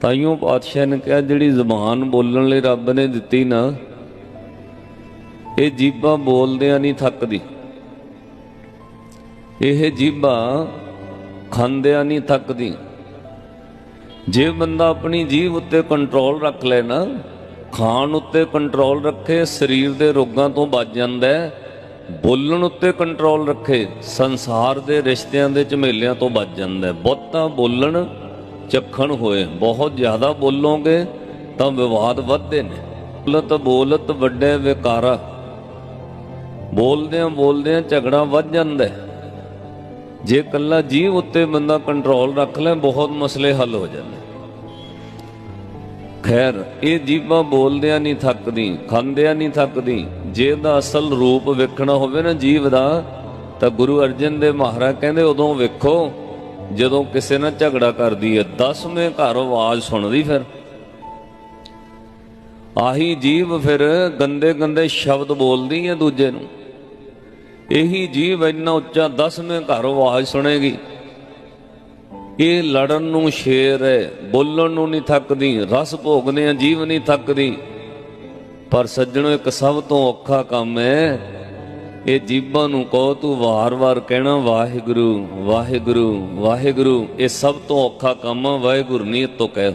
ਤਾਈਓ ਪਾਤਸ਼ਾਹ ਨੇ ਕਿਹਾ, ਜਿਹੜੀ ਜ਼ੁਬਾਨ ਬੋਲਣ ਲਈ ਰੱਬ ਨੇ ਦਿੱਤੀ ਨਾ, ਇਹ ਜੀਭਾਂ ਬੋਲਦਿਆਂ ਨਹੀਂ ਥੱਕਦੀ। ਇਹ ਜੀਭਾਂ ਖਾਂਦਿਆਂ ਨਹੀਂ ਥੱਕਦੀ। ਜੇ ਬੰਦਾ ਆਪਣੀ ਜੀਭ ਉੱਤੇ ਕੰਟਰੋਲ ਰੱਖ ਲੈ ਨਾ, ਖਾਣ ਉੱਤੇ ਕੰਟਰੋਲ ਰੱਖੇ, ਸਰੀਰ ਦੇ ਰੋਗਾਂ ਤੋਂ ਬਚ ਜਾਂਦਾ ਹੈ, ਬੋਲਣ ਉੱਤੇ ਕੰਟਰੋਲ ਰੱਖੇ, ਸੰਸਾਰ ਦੇ ਰਿਸ਼ਤਿਆਂ ਦੇ ਝਮੇਲਿਆਂ ਤੋਂ ਬਚ ਜਾਂਦਾ ਹੈ। ਬਹੁਤਾ ਬੋਲਣ ਚੱਖਣ ਹੋਏ। ਬਹੁਤ ਜ਼ਿਆਦਾ ਬੋਲੋਗੇ ਤਾਂ ਵਿਵਾਦ ਵੱਧਦੇ ਨੇ। ਬੋਲਤ ਬੋਲਤ ਵੱਡੇ ਵਿਕਾਰਾ। ਬੋਲਦਿਆਂ ਬੋਲਦਿਆਂ ਝਗੜਾ ਵੱਧ ਜਾਂਦਾ ਜੇ ਕੱਲਾ ਜੀਵ ਉੱਤੇ ਬੰਦਾ ਕੰਟਰੋਲ ਰੱਖ ਲੈ, ਬਹੁਤ ਮਸਲੇ ਹੱਲ ਹੋ ਜਾਂਦੇ ਖੈਰ, ਇਹ ਜੀਬਾਂ ਬੋਲਦਿਆਂ ਨਹੀਂ ਥੱਕਦੀ ਖਾਂਦਿਆਂ ਨਹੀਂ ਥੱਕਦੀ ਜੇ ਦਾ ਅਸਲ ਰੂਪ ਵੇਖਣਾ ਹੋਵੇ ਨਾ ਜੀਵ ਦਾ, ਤਾਂ ਗੁਰੂ ਅਰਜਨ ਦੇਵ ਮਹਾਰਾਜ ਕਹਿੰਦੇ, ਉਦੋਂ ਵੇਖੋ ਜਦੋਂ ਕਿਸੇ ਨਾਲ ਝਗੜਾ ਕਰਦੀ ਹੈ ਦਸਵੇਂ ਘਰ ਆਵਾਜ਼ ਸੁਣਦੀ ਫਿਰ। ਆਹੀ ਜੀਵ ਫਿਰ ਗੰਦੇ ਗੰਦੇ ਸ਼ਬਦ ਬੋਲਦੀ ਹੈ ਦੂਜੇ ਨੂੰ। ਇਹੀ ਜੀਵ ਇੰਨਾ ਉੱਚਾ ਦਸਵੇਂ ਘਰ ਆਵਾਜ਼ ਸੁਣੇਗੀ। ਇਹ ਲੜਨ ਨੂੰ ਸ਼ੇਰ ਹੈ, ਬੋਲਣ ਨੂੰ ਨਹੀਂ ਥੱਕਦੀ, ਰਸ ਭੋਗਦੇ ਆ ਜੀਵ ਨਹੀਂ ਥੱਕਦੀ। ਪਰ ਸੱਜਣੋ, ਇੱਕ ਸਭ ਤੋਂ ਔਖਾ ਕੰਮ ਹੈ ਇਹ ਜੀਬਾਂ ਨੂੰ ਕਹੋ ਤੂੰ ਵਾਰ-ਵਾਰ ਕਹਿਣਾ, ਵਾਹਿਗੁਰੂ ਵਾਹਿਗੁਰੂ ਵਾਹਿਗੁਰੂ, ਇਹ ਸਭ ਤੋਂ ਔਖਾ ਕੰਮ ਆ, ਵਾਹਿਗੁਰੂ ਨੀਅਤ ਤੋਂ ਕਹਿ